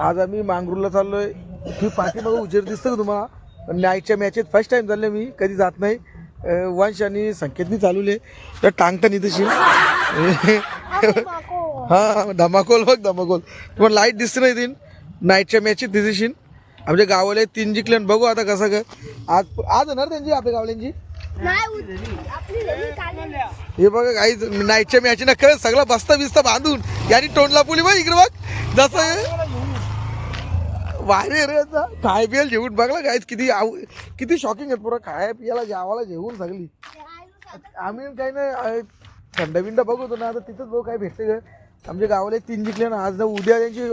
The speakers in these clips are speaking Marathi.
आज आम्ही मांगरूरला चाललोय. ही पाठीमागं उजेड दिसतं का तुम्हाला? नाईटच्या मॅचेत फर्स्ट टाइम चालले मी. कधी जात नाही. वंश आणि संकेतनी चालवले. तर टांगता तशी हा धमाकोल बघ धमाकोल. तुम्हाला लाइट दिसते नाही तीन नाईटच्या मॅचेत दिसेशील आमच्या गावाला तीन जिंकले बघू आता कसं काय आज आज होणार त्यांची आपल्या गावल्यांची. हे बघा काही नाईटच्या मॅच ना कळ सगळा बस्ता बिस्ता बांधून. यानी तोंडला पुली बघ इकडे बघ. जसं वारे रे आता. खाय पियाला जेवून बघला काय किती आव किती शॉकिंग आहेत पुरा. खाया पियाला जेवायला जेवून सगळी. आम्ही काही नाही थंड बिंड बघतो ना आता तिथंच बघू काय भेटते आमच्या गावाला तीन जिंकले ना आज ना उद्या त्यांची.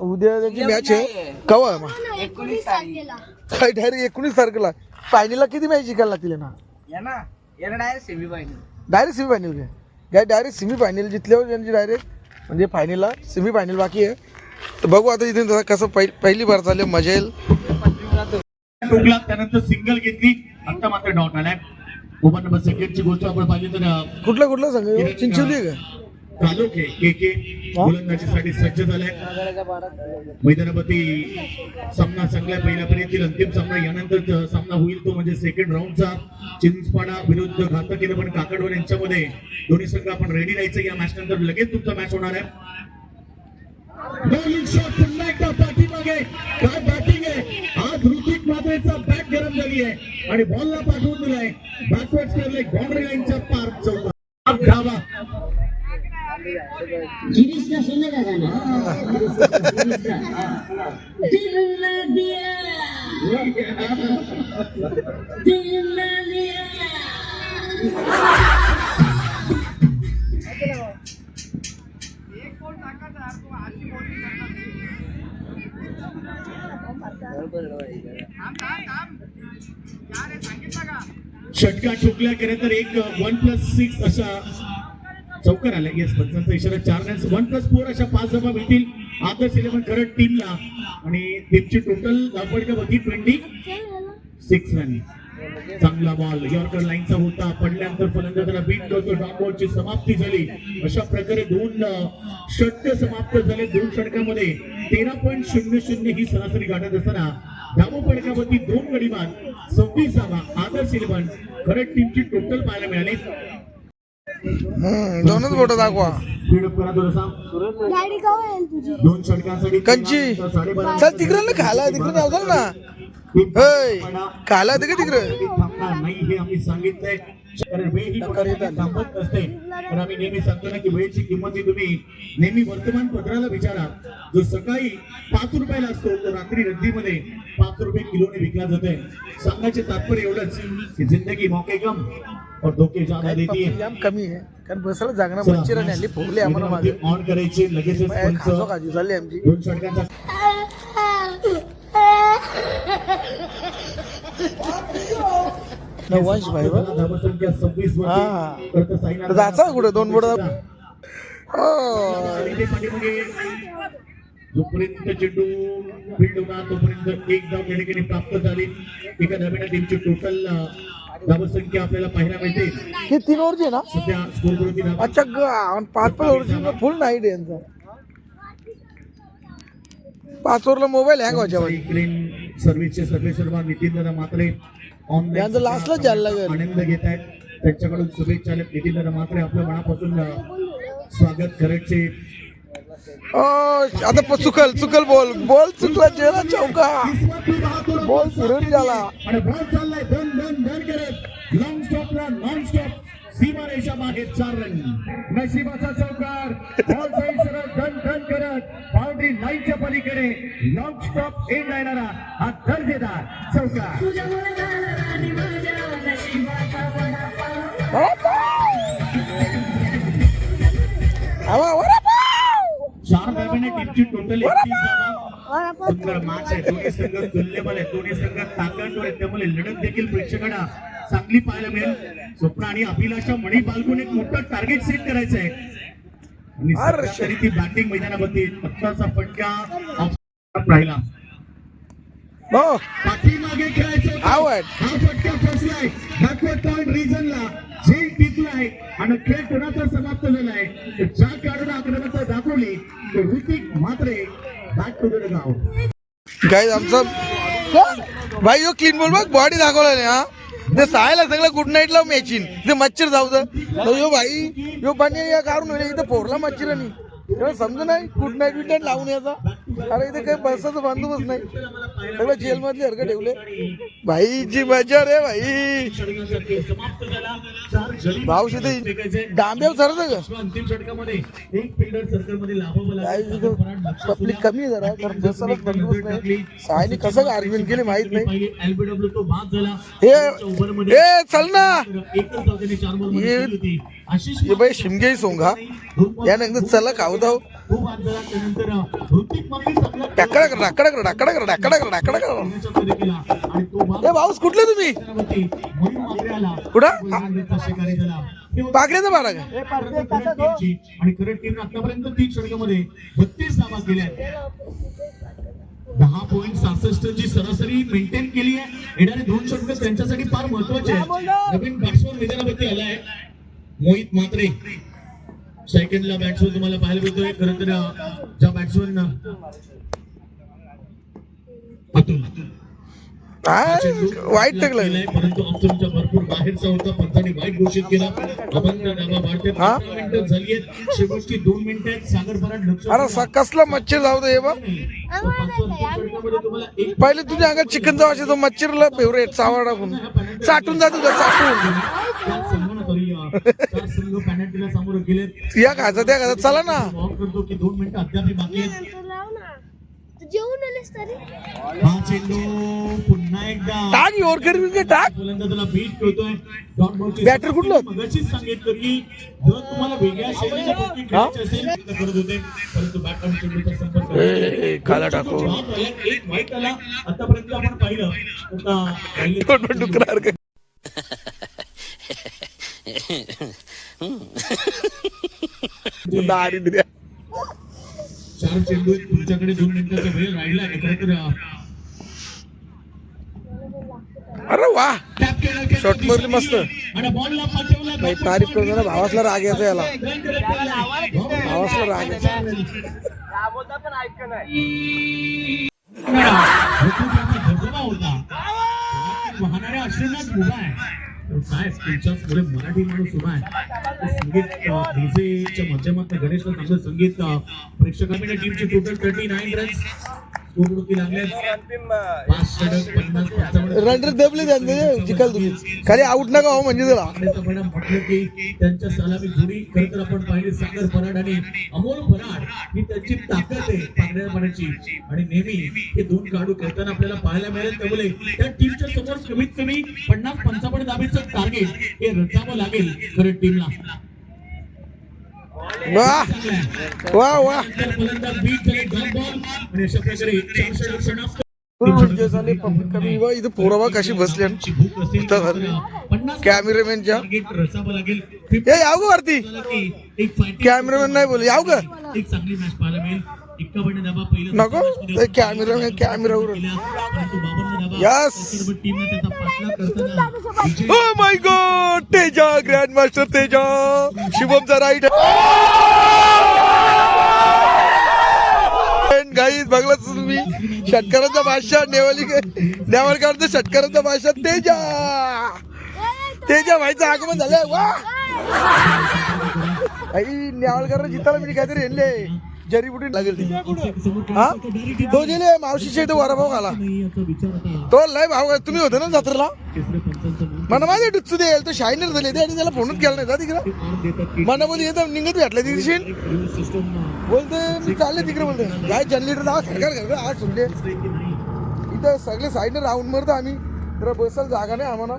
उद्या त्यांची मॅच आहे. कवा? मग हो ना, एकोणीस तारखेला. काय डायरेक्ट एकोणीस तारखेला. फायनलला किती मॅच जिंकायला लागतील ना? Direct semi final direct semi final काय डायरेक्ट सेमी फायनल जिंकल्यावर त्यांची डायरेक्ट म्हणजे फायनलला सेमी फायनल बाकी आहे. तर बघू आता इथे कसं पहिली बार चालले मजा येईल. टोकला त्यानंतर सिंगल घेतली. आता मात्र डॉट आलाय. मोबाईल नंबर सेकंडची गोष्ट आपण पाहिली तर कुठला कुठला आहे? चिंचवली का तालुक के के? गोलंदाजीसाठी सज्ज झालाय. मैदानावरती सामना चांगला पहिल्या पर्यंत अंतिम सामना यानंतर सामना होईल तो म्हणजे सेकंड राऊंडचा चिंचपाडा विरुद्ध घातक पण काकडवर यांच्यामध्ये दोन्ही संघ आपण रेडी राहायचं. या मॅच नंतर लगेच तुमचा मॅच होणार आहे. Bowling shot पुन्हा एकदा पाठीमागे. काय बॅटिंग आहे? आज ऋतिक मात्रेचा बॅट गरम झाली आहे. आणि बॉलला पाठवून दिलाय. बॅकवर्ड केले बाउंड्री लाईनच्या पार चौका धावा. गिरीशला सुनने का गाना दिल दिया. दिल दिया. षटका ठोकल्या केल्या तर एक वन प्लस सिक्स अशा चौकार आल्या. येस पंचांचा इशारा चार रन्स वन प्लस फोर अशा पाच जमा मिळतील. आदर्श इलेव्हन करंट टीमला आणि टीमची टोटल धावपड वती ट्वेंटी सिक्स रन चांगला बॉल यॉर्कर लाईनचा होता पडल्यानंतर फलंदाजाला बीट करतो डॉट बॉलची समाप्ती झाली. अशा प्रकारे दोन षटक समाप्त झाले दोन षटकामध्ये. तेरा पॉईंट शून्य शून्य ही सरासरी गाठत असताना धावो पडकावरती दोन गडी बाद. सव्वीसावा आदर्श इलेव्हन करंट टीमची टोटल पाहायला मिळाली. दोनच बोट दाखवा. दोन षटकांसाठी कंची. चल तिकडे ना खायला तिकडे ना. खायला ते का तिकडे? नाही हे आम्ही सांगितलंय. कारण वेळ ही थांबत नसते. पण आम्ही नेहमी सांगतो ना की वेळेची किंमत ही तुम्ही नेहमी वर्तमानपत्राला विचारा जो सकाळी पाच रुपयाला असतो तो रात्री रद्दीमध्ये पाच रुपये किलोने विकला जातोय. सांगायचे तात्पर्य एवढंच की जिंदगी मौके कम और धोके ज्यादा देती है जाम कमी आहे. कारण बसायला जागणं मंचिराने आणली फोगली आम्हाला मागे. ऑन करायचे लगेच झाली आमची. दोन षटकांचा नववांश भाई हा. जायचं कुठं? दोन बोट हो. जोपर्यंत चेंडू फील्ड होणार तोपर्यंत एक धाव ठिकाणी प्राप्त झाली. एका धाब्याने टीमची टोटल धावसंख्या आपल्याला पाहायला मिळते. हे तीन ओव्हरची आहे ना? सध्या स्कोर वरती अच्छा पाच पाच ओव्हरची फुल नाईट आहे यांचा. पाच ओव्हरला मोबाईल हँग व्हायच्या सर्व्हिसचे सर्वेसर्वा नितीन दादा मात्रे ऑनलाईन lastलाच जायला. आनंद घेत आहेत. त्यांच्याकडून शुभेच्छा नितीन दादा मात्रे आपल्या मनापासून स्वागत करायचे आता चुकल चुकल बोल. बोल चुकला जेला चौका. बॉल फिरून गेला आणि बॉल चाललाय. धन धन धन करत. लॉंग स्टॉपला नॉन स्टॉप सीमारेषा बाहेर चार रन. नशिबाचा चौकार. बॉल जाईल सरळ धन धन करत. बाउंड्री लाईनच्या पलीकडे लॉंग स्टॉप एंड लायणारा हा दर्जेदार चौकार. चार धाब्याने टीमची टोटल सुंदर मॅच आहे. दोन्ही संघ तुल्यबल आहे. दोन्ही संघ ताकदवर आहे त्यामुळे लढत देखील प्रेक्षकांना चांगली पाहायला मिळेल. स्वप्न आणि अभिलाषा मणी बालगून एक मोठं टार्गेट सेट करायचं आहे आणि ती बॅटिंग मैदानावरती आत्ताचा फटका राहिला. पाठीमागे खेळायचं होतं. आवड. हा फटका फसलाय. बॅकवर्ड पॉइंट रिझनला झेल टिकलाय आणि खेळ कोणाचा समाप्त झालाय तर ज्या खेळाडूला आक्रमकता दाखवली तो Hrithik Matre back to the गाव काय आमचं भाई यो क्लीन बोल बघ. बॉडी दाखवला नाही हा ते सायला सगळं गुड नाईट लाव मॅचिन. ते मच्छर जाऊ तर यो भाई यो पाणी या काढून होईल. इथं पोरला मच्छर नाही समजू नाही? गुड नाईट बिट लावून याचा अरे इथे काही बसाचा बंदोबस्त नाही. सगळं जेल मधले हरकत ठेवले. भाईची मजा रे भाई. भाऊ तिथे का सागर पराड, लक्ष पब्लिक कमी आहे जरा कारण बसायला बंदोबस्त नाही. सायने कसं आर्ग्युमेंट केली माहीत नाही. हे चल ना. हे- बाई शिमगे सोंगा यानंतर चला खाऊ दाव त्यानंतर ऋतिक आणि तो बाद ए भाऊस कुठले तुम्ही? म्हणून आला कुठं? शिकारी झाला. पाकड्याचा आणि करंट टीम आतापर्यंत तीन षटकामध्ये बत्तीस धावा केल्या दहा पॉईंट सहासष्ट ची सरासरी मेंटेन केली आहे. येणारे दोन षटक त्यांच्यासाठी फार महत्त्वाचे आहेत. नवीन बॅट्समन मैदानावरती आलाय. मोहित मात्रे सेकंडला बॅट्समन तुम्हाला पाहायला मिळतोय. खरं तर ज्या बॅट्समन अतुल. वाईट परंतु ऑप्शनच्या भरपूर बाहेरचा होता. पंचाने वाईट घोषित केला. अभंग डाबा वाढते? अकरा मिनिटं झाली आहेत. शेवटची दोन मिनिटं आहेत. सागर पराड लक्ष अरे स- कसला मच्छर जाऊ दे हे बा. पहिले तुझ्या अंगात चिकन जाऊ असे तो मच्छरला फेवरेट चावा टाकून चाटून जा तुझा चाटून सामोरं या त्या चला ना करतो की दोन मिनिटं अद्याप बाकी जेवून आलीस तरी हा चेंडू पुन्हा एकदा टाक योर करी टाक गोलंदाज त्याला बीट करतोय डॉट Batter कुठलं? मगाशीच सांगितलं की जर तुम्हाला वेगळ्या शैलीने hockey खेळायची असेल तर करत होते परंतु बॅट आणि चेंडूचा संपर्क ए, खाला टाकू. एक वाईट आला आतापर्यंत आपण पाहिलं आता डुकरार दारिद्र्य चार चेंडू आहेत तुमच्याकडे दोन मिनिटाचा वेळ राहिला अरे वा Shot मारली मस्त. भाई तारीफ करतो ना भावासला राग येतो याला. भावासला राग होता वाहणाऱ्या अश्विनाच उभा आहे काय तुमच्यापुढे मराठी माणूस उभा आहे. संगीत डीजेच्या माध्यमातून गणेशला चांगलं संगीत प्रेक्षकांनी टीमची total thirty nine runs runner दबले त्यांचे जिकाल तुम्ही. खाली आउट नका हो म्हणजे तुला पाण्याचा म्हटलं की त्यांच्या सलामी जोडी खरं तर आपण पाहिली सागर फराड आणि अमोल फराड ही त्यांची ताकद आहे पांढऱ्या पाण्याची आणि नेहमी हे दोन काढू करताना आपल्याला पाहायला मिळेल त्यामुळे त्या टीमच्या समोर कमीत कमी पन्नास पंचावन्न धाबेचं टार्गेट हे रचावं लागेल खरं टीमला. वा वा वा कमी. इथं पोरावा कशी बसली आणि ची भूक असेल इथं झाली. तर पन्नास कॅमेरामॅनच्या याव वरती की कॅमेरामॅन नाही बोल याव ग एक चांगली मॅच पाहायला मिळेल. नको कॅमेरा करताना Vijay oh my god Teja. Grand master Teja शिवमचा right guys बघला तुम्ही. षटकारांचा बादशाह नेवाली नेवालकरांचा षटकारांचा बादशाह तेजा. तेजा व्हायचं आगमन झालंय. वा! आई नेवालकर जिताला मी काहीतरी हेनले जरीबुटी लागेल ती. हा? तो गेले मावशीच्या इथे वराभाव आता. तो लय भाव तुम्ही होते ना जत्रेला? मला माझे डुच्चू देईल तो शायनर झाले ते आणि त्याला फोनच केला नाही. जा तिकडं. बोली येतं निघत भेटला सिस्टम बोलते मी चालले तिकडे बोलते. काय जनरेटर दहा खरखर खरखर आज सुटले. इथं सगळे साईडने राऊंड मारतो आम्ही. जरा बसायला जागा नाही आम्हाला.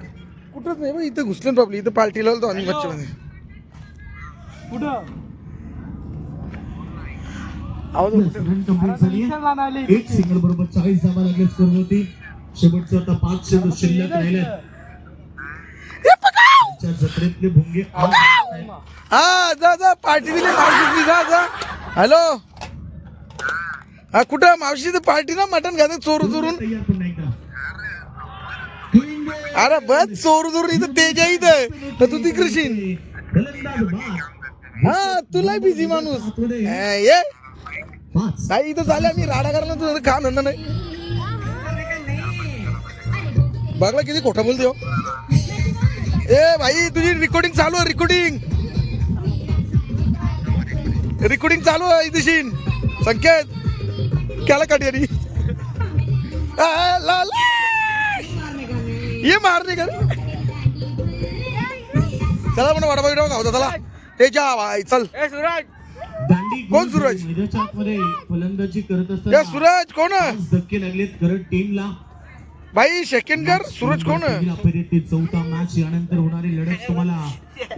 कुठंच नाही बा इथं घुसलं प्रॉब्लेम. इथं पार्टीला आलो आम्ही मच्छीमध्ये आवाज उठतो. रन कंप्लीट झाली एक सिंगल बरोबर चाळीस धावा लागले स्कोर होती. शेवटचं आता पाच चेंडू शिल्लक राहिले जत्रेतले भुंगे. हा जा जा पार्टी दिली मावशी जा जा. हॅलो. हा कुठं? मावशी पार्टी ना मटण घालते चोरू चोरून. अरे बस चोर चोर इथं तेज इथं. तर तू तिकडे फलंदाज बाद हा तुला बिझी माणूस. ये नाही इथं झाल्या मी राडा करायला तुझं का धंदा नाही. बघला किती खोटा बोलते हो? ए भाई तुझी रिकॉर्डिंग चालू आहे रिकॉर्डिंग रिकॉर्डिंग चालू आहे इथे शिन. संकेत. केला काठी ला ला. ये मारणे का रे? चला म्हणा वडापाव बिडापाव खाऊ चला. तेजा भाई चल. ए सूरज. कोण सूरज? आतमध्ये फलंदाजी करत या असताना सूरज कोण? धक्के लागलेत करत टीमला. भाई सेकंड कर सूरज कोण? चौथा मॅच यानंतर होणारी लढत तुम्हाला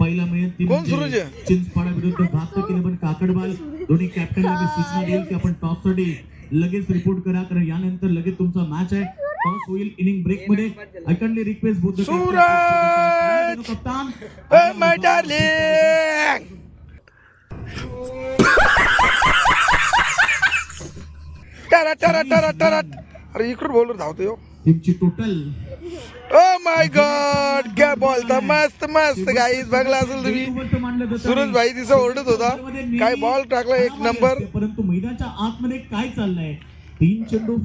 पहिला मिळेल. कोण म्हणजे सूरज? चिंचपाडा विरुद्ध भात केले पण काकडबाल दोन्ही कॅप्टनला मी सूचना देईल की आपण टॉससाठी लगेच रिपोर्ट करा कारण यानंतर लगेच तुमचा मॅच आहे. टॉस होईल इनिंग ब्रेकमध्ये. आय काइंडली रिक्वेस्ट बुद्ध सूरज! कप्तान टरा टरा टरा टरा. अरे इकडून बोलून धावतो यो टीमची टोटल. ओ माय गॉड काय बोलता? मस्त मस्त गाईज बघला असेल तुम्ही. सूरज भाई तिचा ओरडत होता. काय बॉल टाकला एक नंबर परंतु मैदानाच्या आतमध्ये काय चाललंय? तीन चेंडू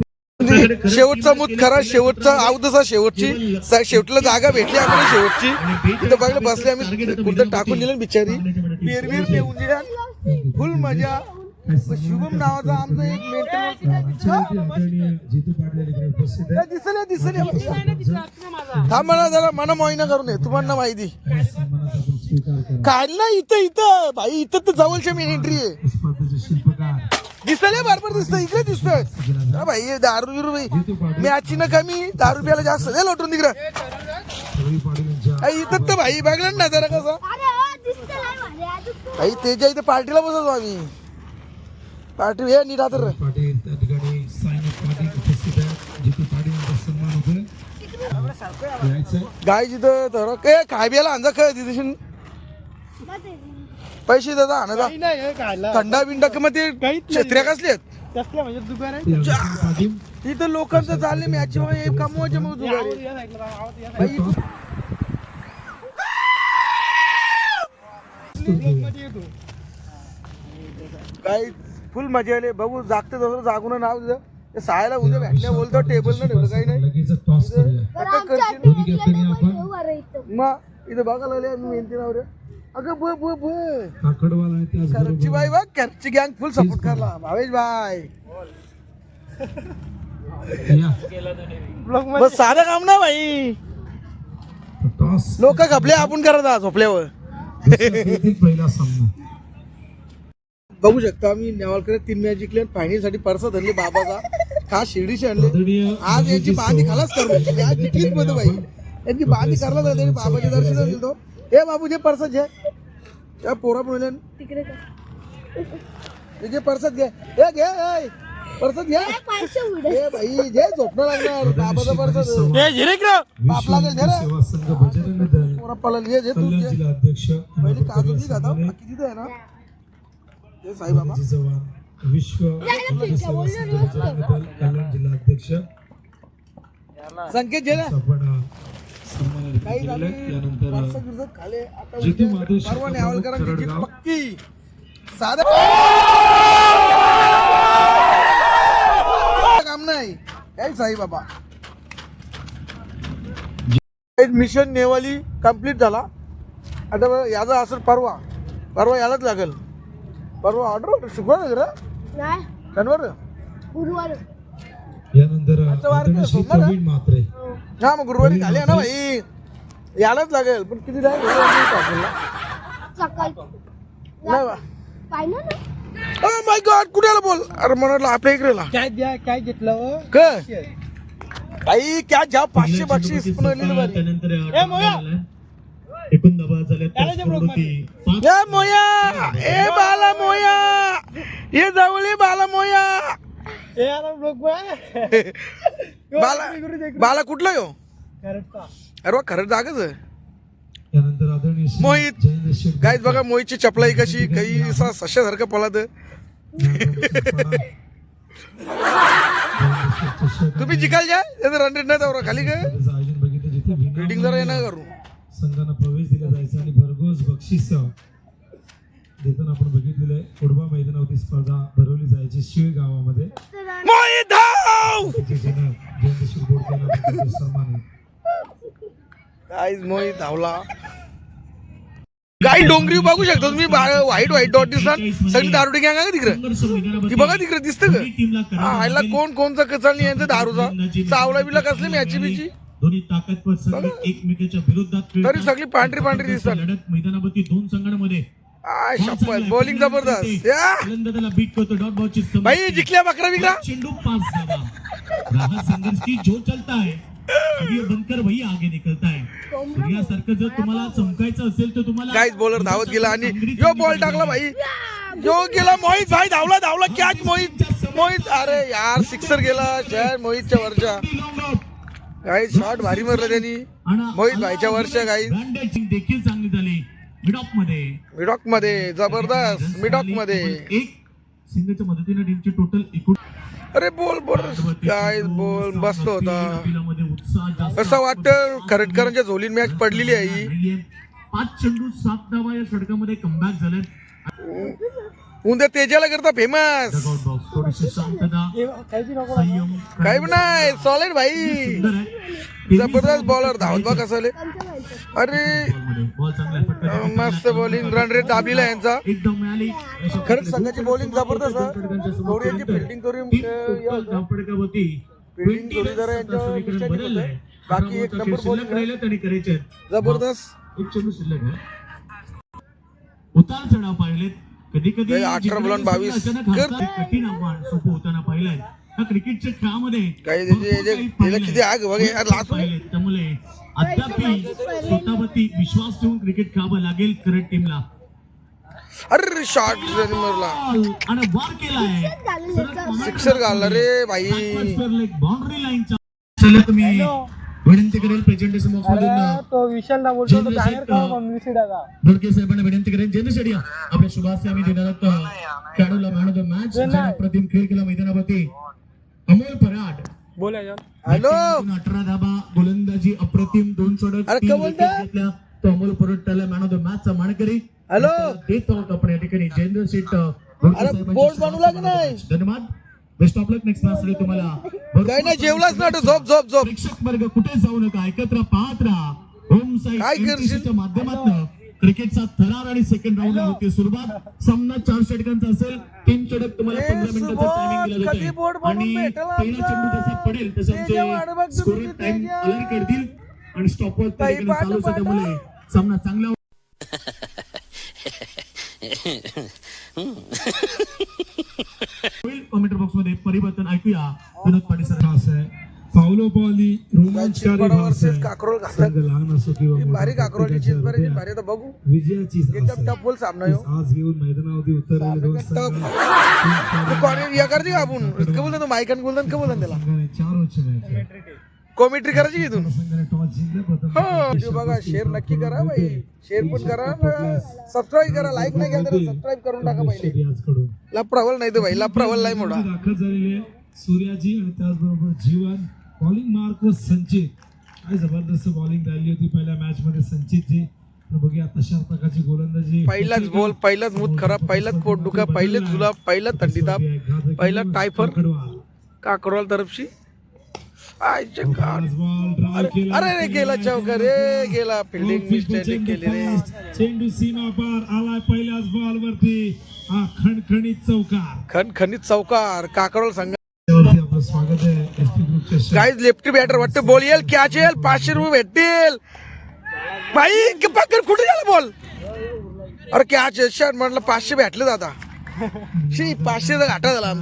शेवटचा मूत खरा शेवटचा अवधसा शेवटची स- शेवटला जागा भेटली आम्हाला शेवटची. इथं बघलं बसले आम्ही कुठं टाकून दिलं बिचारी? पेर बिर पेऊन दिल्या फुल मजा. शुभम नावाचा आमचा एक मेंटेन दिसले दिसले थांब म्हणा जरा मना मोहिना करून ये. तुम्हाला माहिती. काढ ना इथं इथं. भाई इथं तर जवळच्या मेन एंट्री आहे. दिसले बरोबर दिसतं इकडे दिसतोय. भाई दारू बिरू भाई मॅची ना कमी दारू प्यायला जास्त दे लोटून तिकडं. आई, इथं तर भाई बघला ना जरा कसं. अरे हो भाई त्याच्या इथं पार्टीला बसवतो आम्ही. पार्टी हे नीट आता गाय जिथं तर काय बियाला अंजा काय तिथे पैसे देता आणायचा थंडा बिंडा का मग ते छत्र्या कसले पाटील तिथं लोकांचं चालले मॅच कमवायचे मग जुगारी. भाई, काय फुल मजा आली. बघू जागते तसं जागून नाव दिलं ते सहायला उद्या भेटल्या बोलतो टेबल न ठेवलं काही नाही. लगेच टॉस करूया तर आता आमच्या करशील दोन्ही कॅप्टनी आपण ठेवू अरे इथं. मग इथं बघायला लागले आम्ही मेहनती नाव रे. अगं ब ब ब. काकडवाल आणि बाई बघ करची गँग फुल सपोर्ट करला. भावेश भाई. बस साधं काम ना भाई टॉस लोक घपले आपण करत आहात झोपल्यावर. येथील पहिला सामना? बघू शकता आम्ही नेवालकडे तीन मॅच जिंकले फायनलसाठी परसा धरले बाबाचा. का शिर्डीशी आणले. आज यांची बांधी खालाच करू. मॅच जिंकलीच मध्ये भाई यांची बांधी करला तर त्यांनी बाबाचे दर्शन दिलतो ए बाबू जे परसात घे. त्या पोरा म्हणले तिकडे परसात घे ए घे. ए, परसात घे. ए भाई जे झोपणं लागणार बाबाचा परसात बाप लागेल घे रे. पोरा पळाली ये जे तू घे. जिल्हा अध्यक्ष पहिले काजू खाता सन्मानित बाकी तिथे आहे ना. ते साईबाबा. विश्व कल्याण जिल्हा अध्यक्ष. संकेत जे ना आपण अ, सन्मान काही केलेलं आहे. झाली यानंतर अ, परसा गिरसात खाले आता जितू माधव साधं काम नाही. काय साईबाबा मिशन नेवाली कंप्लीट झाला. आता याचा असं परवा. परवा यालाच लागेल. परवा ऑर्डर शुक्रवार आहे का रे? नाही. शनिवार? गुरुवार. यानंतर श्री? प्रवीण म्हात्रे. हा मग गुरुवारी झाले ना भाई यालाच लागेल पण किती नाही बा. पाहिलं ना? माय गॉड कुठे बोल? अरे म्हणाला आपल्या इकडे. काय द्या काय घेतलं काय? बाई क्या ज्या पाचशे बक्षीस पण बारी. त्यानंतर. एकूण दबा झाले पाच ए मोया! ए बाला मोया! ये जवळ बाला मोया! बाला बाला कुठला यो? अरे वा खरं जागच मोहित. गाईज बघा मोहितची चपलाई कशी काही असा सश्यासारखं पळत तुम्ही जिकाल जा. रन रेट नाही तेवढा खाली काय? त्याचं फिल्डिंग जरा येणार करू संघांना प्रवेश दिला जायचा आणि भरघोस बक्षीस देताना आपण बघितलेलं आहे. कोडबा मैदानावरती स्पर्धा भरवली जायची शिळ गावामध्ये. मोहित धावला. काही डोंगरी बघू शकतो तुम्ही व्हाईट व्हाईट डॉट दिसतात. सगळी दारुडी गँग आहे तिकडे? ती बघा तिकडे दिसतं का? हा. कोण कोणचा कचल नाही यांचा दारूचा? चावला बिला कसली मॅची बिची? दोन्ही ताकदवर संघ एकमेकांच्या विरोधात. तरी सगळी पांढरी पांढरी दिसतात. लढत मैदानावरती दोन संघांमध्ये आय शप्पल बॉलिंग जबरदस्त. या! फलंदाज त्याला बीट करतो डॉट बॉलची समस्या. भाई जिंकल्या बकरा बिकरा चेंडू पास धावा रहा संघर्ष की जो चलता है सूर्य बनकर वही आगे निकलता है सूर्यासारखं जर तुम्हाला चमकायचं असेल तर तुम्हाला गाईज बॉलर धावत गेला आणि यो बॉल टाकला भाई यो गेला मोहित भाई धावला धावला. कॅच मोहित. मोहित अरे यार सिक्सर गेला. शहर मोहितच्या वरच्या. काही शॉट भारी मारला त्यांनी. मोहित भाईच्या वरच्या काही देखील चांगली झाली. मिडॉपमध्ये मिडॉकमध्ये जबरदस्त मिडॉकमध्ये एक सिंगलच्या मदतीने टीमची टोटल एकूण अरे बोल बोल काय बोल बसतो होता. असं वाटतं? खरटकरांच्या झोलीन मॅच पडलेली आहे. पाच चेंडू सात धावा या षटकामध्ये कमबॅक झाले उद्या तेजाला करता फेमस काही पण नाही सॉलिड भाई. जबरदस्त बॉलर धावत बघ कसले अरे. मस्त बॉलिंग रन रेट दाबलेला यांचा. खरंच संघाची बॉलिंग जबरदस्त. थोडी यांची धावपडकावरती Fielding थोडी जरा होते. बाकी एक करायचे आहेत. जबरदस्त. उतार चढाव पाहिलेत. कधी अठरा बोलांन बावीस. कठीण आव्हान सोपं होताना पाहिलंय हा क्रिकेटच्या खेळामध्ये. किती आग. त्यामुळे अद्यापही स्वतःवरती विश्वास ठेवून क्रिकेट खेळावं लागेल करंट टीमला अरे शॉट मारला आणि वार केलाय सिक्सर घालला रे भाई बाउंड्री लाईनच्या चला तुम्ही विनंती करेल शेट, डागा बोडके साहेबांना विनंती करेन जयंत शेडी आपल्या शुभास्य आम्ही देणार खेळाडूला मॅन ऑफ द मॅच ज्याने अप्रतिम खेळ केला मैदानावरती. अमोल पराड. बोला हॅलो. अठरा धाबा गोलंदाजी अप्रतिम दोन सोडत घेतल्या. तो अमोल पराड त्याला मॅन ऑफ द मॅच चा मानकरी. हॅलो? देत आहोत आपण या ठिकाणी. जयेंद्र match. धन्यवाद. Best of luck next match तुम्हाला काही नाही जेवलाच ना झोप झोप झोप. प्रेक्षक वर्ग कुठे जाऊ नका ऐकत राहा पाहत राहा. होम काय साईड करशील? च्या माध्यमातून क्रिकेटचा थरार आणि सेकंड राऊंड होती. सुरुवात सामना चार षटकांचा असेल तीन षटक तुम्हाला पंधरा मिनिटाचा टायमिंग दिला बनवून आणि पहिला? चेंडू जसा पडेल तसे आमचे तुम्ही, स्कोर टाइम. अलर्ट करतील आणि स्टॉपवर चालू आहे त्यामुळे सामना चांगला कॉमेंट बॉक्समध्ये परिवर्तन ऐकूया. विनोद पाटील सर भास आहे पावलो पावली रोमांचकारी भास लहान असो किंवा भारी काकरोलची चीज बरं भारी आता बघू. विजयाची एकदम सामना यो आज घेऊन मैदानावरती उतरलेले दोन संघ. या का आपण? बोलतो तू बोलतात का त्याला संघाने चार आहे. कॉमेंट्री करायची की इथून? प्रथम हो व्हिडिओ बघा शेअर नक्की करा भाई. शेअर पण करा सबस्क्राईब करा लाईक नाही केलं तर सबस्क्राईब करून टाका पहिले. लपरावल नाही तर भाई लपरावल नाही मोठा दाखल झालेले सूर्याजी आणि त्याचबरोबर जीवन. बॉलिंग मार्क व संचित. काय जबरदस्त बॉलिंग राहिली होती पहिल्या मॅच मध्ये संचितची तर बघूया तशा प्रकारची गोलंदाजी. पहिलाच बॉल पहिलाच मूत खराब पहिलाच पोट दुखा पहिलेच जुलाब पहिला थंडी ताप पहिला टायफर काकरोल तरफशी. आयचे God. अरे अरे रे गेला चौका रे गेला फिल्डिंग मिस्टेक केली रे चेंडू सीमा पार आलाय पहिल्याच बॉल वरती. हा खणखणीत चौकार. खन खनित चौकार काकरोल संघ स्वागत आहे लेफ्टी बॅटर वाटतं बॉल येईल. कॅच येईल पाचशे रुपये भेटतील. भाई पकड कुठे गेला बॉल अरे कॅच शर्ट म्हटलं पाचशे भेटले आता शी पाचशेचा घाटा झाला.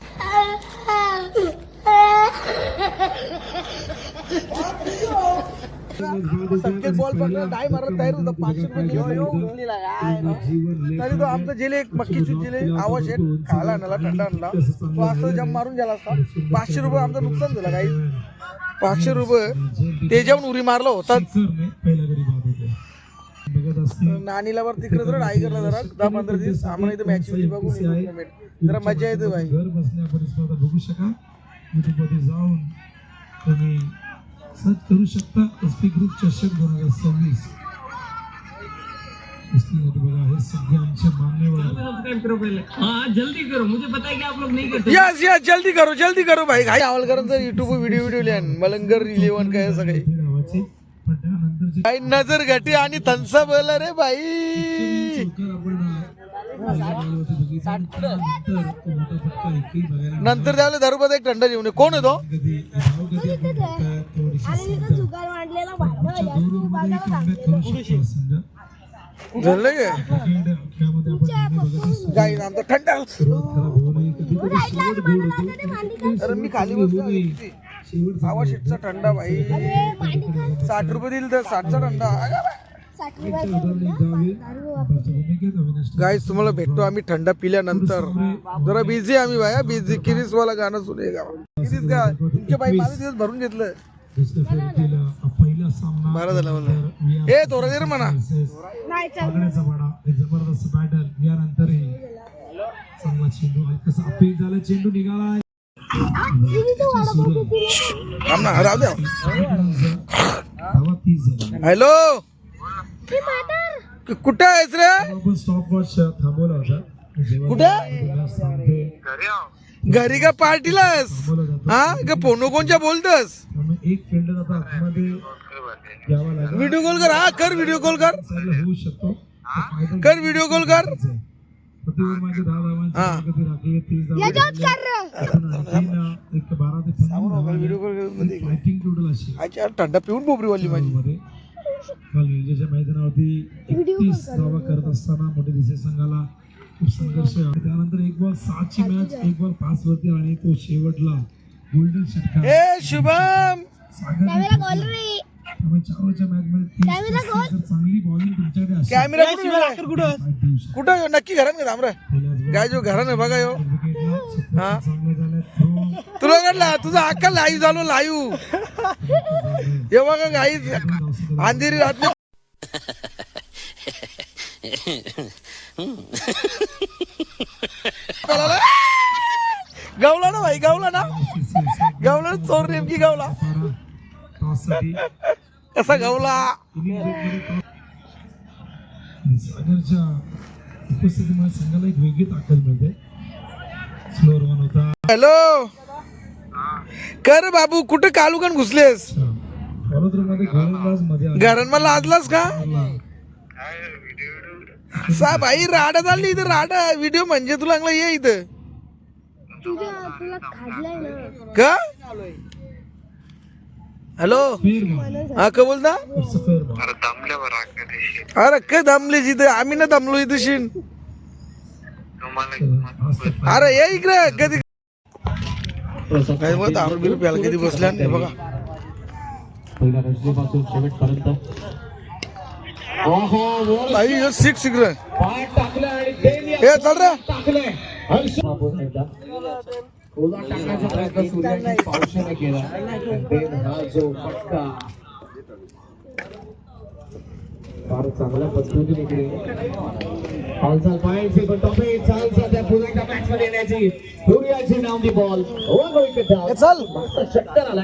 संकेत बॉल पकडला नाही मारत तयार होता पाचशे रुपये घेतलेला काय तरी तो आमचं जेले एक मक्की जिले आवाज येत खायला आणला थंडा आणला. तो असं जम मारून गेला असता. पाचशे रुपये आमचं नुकसान झालं काही पाचशे रुपये ते त्याच्याहून उरी मारला होता. नानीला वर तिकडे जरा डाय करला जरा. दहा पंधरा दिवस आम्हाला इथे मॅच बघून जरा मजा येते भाई. घर बसण्या आपण स्पर्धा बघू शका युट्यूबमध्ये जाऊन तुम्ही सर्च करू शकता एस पी ग्रुप चषक दोन हजार सव्वीस. बघा हे सगळे आमचे मान्यवर हाँ जल्दी करो. मुझे पता है कि आप लोग नहीं करते. यस यस जल्दी करो जल्दी करो भाई. घाई आवलकरांचं युट्यूब व्हिडिओ व्हिडिओ लिहा मलंगर इलेव्हन काय सगळे पण काही नजर घटी आणि तनसा बोल रे भाई. नंतर त्यावेळेला दारूपात एक थंड जेवण कोण आहे तो? झालं काय? आमचा थंड. अरे मी खाली होऊ बसलो. नये शीटचा थंडा भाई साठ रुपये दिल तर साठचा थंडा गाईस तुम्हाला भेटतो आम्ही थंडा पिल्यानंतर. जरा बिझी आम्ही भाया बिझी किरीस वाला गाणं सुने का किरीस का तुमच्या बाई मला दिवस भरून घेतलं. बरं झालं ए थोडं दे म्हणा. जबरदस्त बॅटल यानंतरही चांगला चेंडू अपील झाला चेंडू निघाला. हॅलो कुठं आहेस रे? आपण स्टॉप वॉच थांबवला होता जेव्हा कुठे? घरी का पार्टीलास? हा? का फोनो कोणच्या बोलतस? एक लागेल. व्हिडिओ कॉल कर हा कर व्हिडिओ कॉल कर. होऊ शकतो. कर व्हिडिओ कॉल कर. अच्छा थंडा पिऊन बोबरी वाली माझी. मध्ये काल विजेच्या मैदानावरती एकतीस धावा करत असताना मोठे दिसे संघाला खूप संघर्ष आहे. त्यानंतर एक बॉल सातची मॅच एक बॉल पाच वरती आणि तो शेवटला गोल्डन षटकार ए शुभम! चांगली बॉलिंग तुमच्याकडे कॅमेरा कुठं? नक्की घरात का थांब रे पहिल्याच काय जो घरानं बघा यो. हा. तुला काढला तुझा अक्का लाईव्ह झालो लाईव्ह हे बघा गाई अंधेरी रात गावला ना? भाई गावला ना? गावला ना चोर नेमकी गावला. कसा गावला? सागरच्या उपस्थितीमुळे संघाला एक वेगळी ताकद मिळते. स्लोअर वन होता. हॅलो? कर बाबू कुठं कालुकन घुसलेस? घरांना लाजलास का? सा भाई राडा चालली इथं राडा. व्हिडिओ म्हणजे तुला चांगला ये इथं. का? हॅलो. हा का बोलता. अरे काय दमले जिथे? आम्ही ना दमलो इथं शिन. अरे ये इकडे कधी काय मग दारू बिरू प्याला कधी बसल्या? हे बघा. पहिल्या रजनीपासून शेवटपर्यंत. सिक्स इकडे. पाय टाकलं आणि हे चल रे. टाकलंय. हर्ष बापूस एकदा. गोला टाकण्याचा प्रयत्न सूर्याची पावसाने केला. देन हा जो फटका फार चांगल्या पद्धतीने इकडे. हालचाल पाहायची पण टॉपे. चाल सध्या पुन्हा एकदा मॅच मध्ये येण्याची. सूर्याची नाव दी बॉल चल. षटकार आला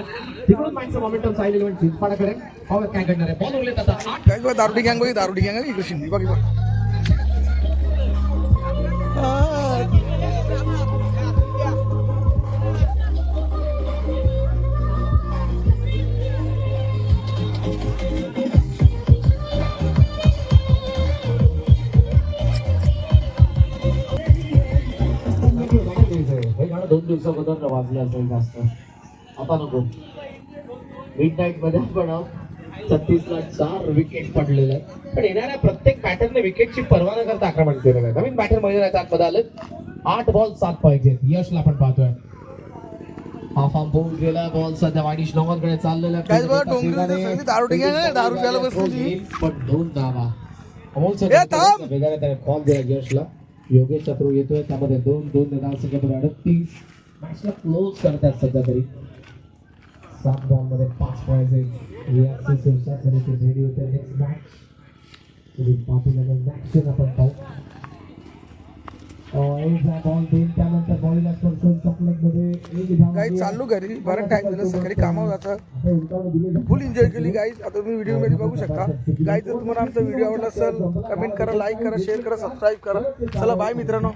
तिकडून मॅचचं मोमेंटम इलेव्हन चिंचपाडाकडे काय करणार आहे? बॉल उरलेत आता. दारुडी गँग बघ दारुडी गँग इकडे शिंदी बघ गाणं दोन दिवसाबद्दल वाजले असेल जास्त. आता नको. मिड नाईटमध्ये आपण छत्तीस ला चार विकेट पडलेले पण येणाऱ्या प्रत्येक बॅटरने विकेटची पर्वा न करता आक्रमण केलेलं आहे नवीन बॅटर मैदानात आतमध्ये आलं. आठ बॉल सात पाहिजेत यशला आपण पाहतोय. हा फॉर्म होऊन गेला बॉल सध्या वाणीश नॉनकडे चाललेला. काय बघ, डोंगरी दारू ठिकाणी दारू प्यायला बसलेली. पण दोन धावा. कॉल दिला यशला. योगेश शत्रू येतोय. त्यामध्ये दोन दोन धावसंख्या अडतीस मॅचला क्लोज करतात सध्या तरी. सात बॉलमध्ये पाच पॉईंट रियाचे शिवसासाठी रेडी होते. नेक्स्ट मॅच पुढील पाटील आपण पाहू बॉल देईल त्यानंतर बॉलला स्पर्शून चॉकलेटमध्ये एक धाव गाईज चाललो घरी. बरं टाइम झालं सकाळी कामावर जातं फुल एन्जॉय केली गाईज आता तुम्ही व्हिडिओमध्ये बघू शकता. गाईज जर तुम्हाला आमचा व्हिडिओ आवडला असेल कमेंट करा लाईक करा शेअर करा सबस्क्राईब करा. चला बाय मित्रांनो.